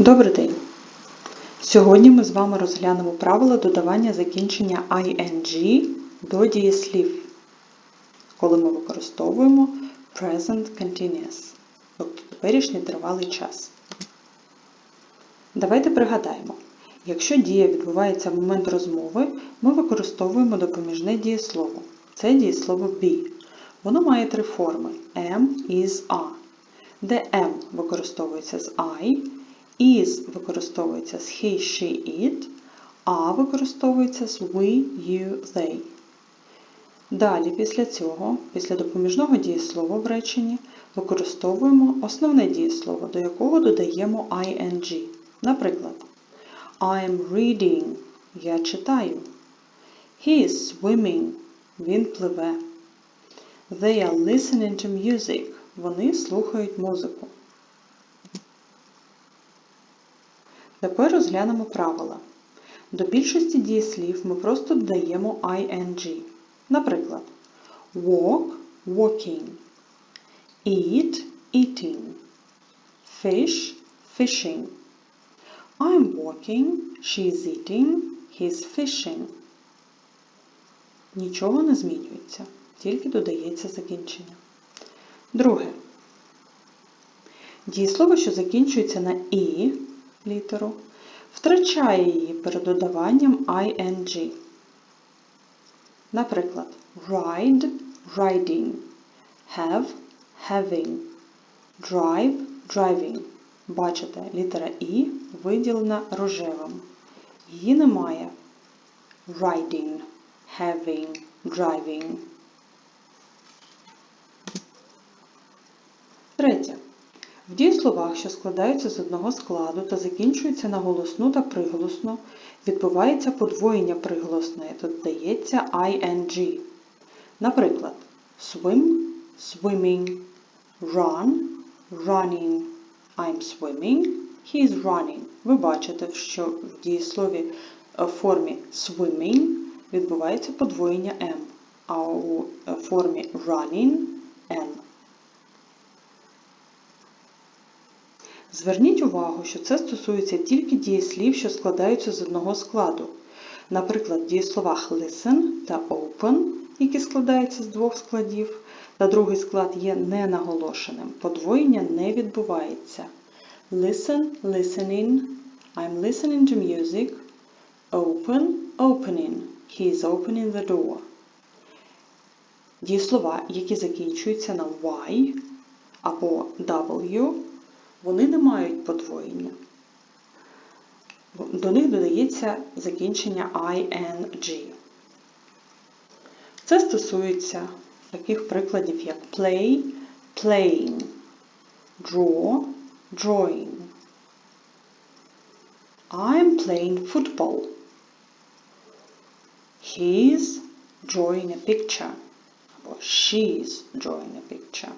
Добрий день! Сьогодні ми з вами розглянемо правила додавання закінчення ing до дієслів, коли ми використовуємо present continuous, тобто теперішній тривалий час. Давайте пригадаємо, якщо дія відбувається в момент розмови, ми використовуємо допоміжне дієслово. Це дієслово be. Воно має три форми am, is, are, де am використовується з I, is використовується з he, she, it, а використовується з we, you, they. Далі, після цього, після допоміжного дієслова в реченні, використовуємо основне дієслово, до якого додаємо ing. Наприклад, I am reading я читаю. He is swimming він пливе. They are listening to music вони слухають музику. Тепер розглянемо правила. До більшості дієслів ми просто додаємо ing. Наприклад, walk walking, eat eating, fish fishing. I'm walking, she's eating, he's fishing. Нічого не змінюється, тільки додається закінчення. Друге. Дієслово, що закінчується на і літеру, втрачає її перед додаванням ing. Наприклад, ride riding, have having, drive driving. Бачите, літера І виділена рожевим. Її немає riding, having, driving. Третє. В дієсловах, що складаються з одного складу та закінчуються на голосну та приголосну, відбувається подвоєння приголосної, додається ing. Наприклад, swim swimming, run running, I'm swimming, he's running. Ви бачите, що в дієслові в формі swimming відбувається подвоєння m, а у формі running n. Зверніть увагу, що це стосується тільки дієслів, що складаються з одного складу. Наприклад, в дієсловах listen та open, які складаються з двох складів, та другий склад є ненаголошеним. Подвоєння не відбувається. Listen, listening, I'm listening to music. Open, opening. He is opening the door. Дієслова, які закінчуються на Y або W, вони не мають подвоєння. До них додається закінчення ing. Це стосується таких прикладів, як play, playing, draw, drawing. I'm playing football. He's drawing a picture. Або she's drawing a picture.